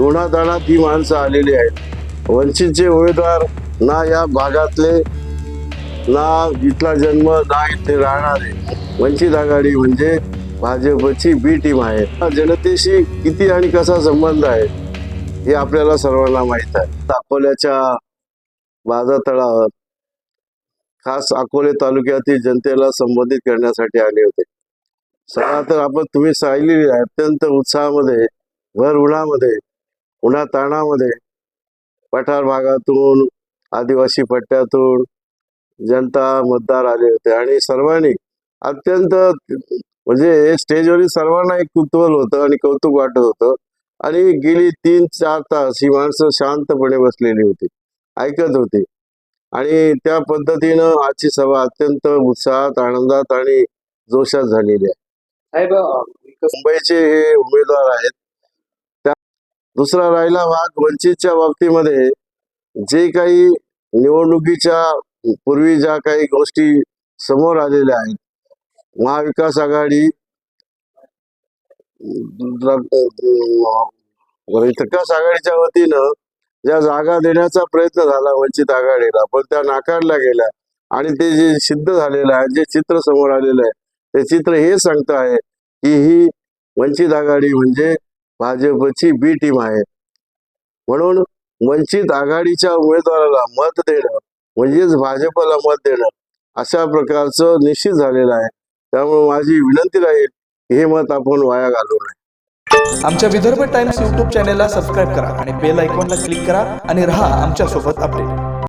उन्हाताणात ही माणसं आलेली आहेत. वंचितचे उमेदवार ना या भागातले ना इथला जन्म ना इथे राहणारे. वंचित आघाडी म्हणजे भाजपची बी टीम आहे. जनतेशी किती आणि कसा संबंध आहे हे आपल्याला सर्वांना माहीत आहे. अकोल्याच्या बाजा तळावर खास अकोले तालुक्यातील जनतेला संबोधित करण्यासाठी आले होते. सगळा तर आपण तुम्ही सांगलेली आहे अत्यंत उत्साहामध्ये भर उन्हामध्ये उन्हा ताणामध्ये पठार भागातून आदिवासी पट्ट्यातून जनता मतदार आले होते आणि सर्वांनी अत्यंत म्हणजे स्टेजवरील सर्वांना एक कुतूहल होतं आणि कौतुक वाटत होतं. आणि गेली तीन चार तास ही माणसं शांतपणे बसलेली होती ऐकत होती. आणि त्या पद्धतीनं आजची सभा अत्यंत उत्साहात आनंदात आणि जोशात झालेली आहे. मुंबईचे हे उमेदवार आहेत दुसरा राहिला भाग वंचितच्या बाबतीमध्ये जे काही निवडणुकीच्या पूर्वी ज्या काही गोष्टी समोर आलेल्या आहेत महाविकास आघाडी विकास आघाडीच्या वतीनं ज्या जागा देण्याचा प्रयत्न झाला वंचित आघाडीला पण त्या नाकारल्या गेल्या आणि ते जे सिद्ध झालेलं आहे जे चित्र समोर आलेलं आहे ते चित्र हे सांगत आहे की ही वंचित आघाडी म्हणजे भाजपची बी टीम आहे. म्हणून वंचित आघाडीच्या उमेदवाराला मत देणं म्हणजेच भाजपला मत देणं अशा प्रकारचं निश्चित झालेलं आहे. त्यामुळे माझी विनंती राहील हे मत आपण वाया घालू नये. आमच्या विदर्भ टाइम्स यूट्यूब चॅनेलला सबस्क्राईब करा आणि बेल आयकॉनला क्लिक करा आणि रहा आमच्यासोबत अपडेट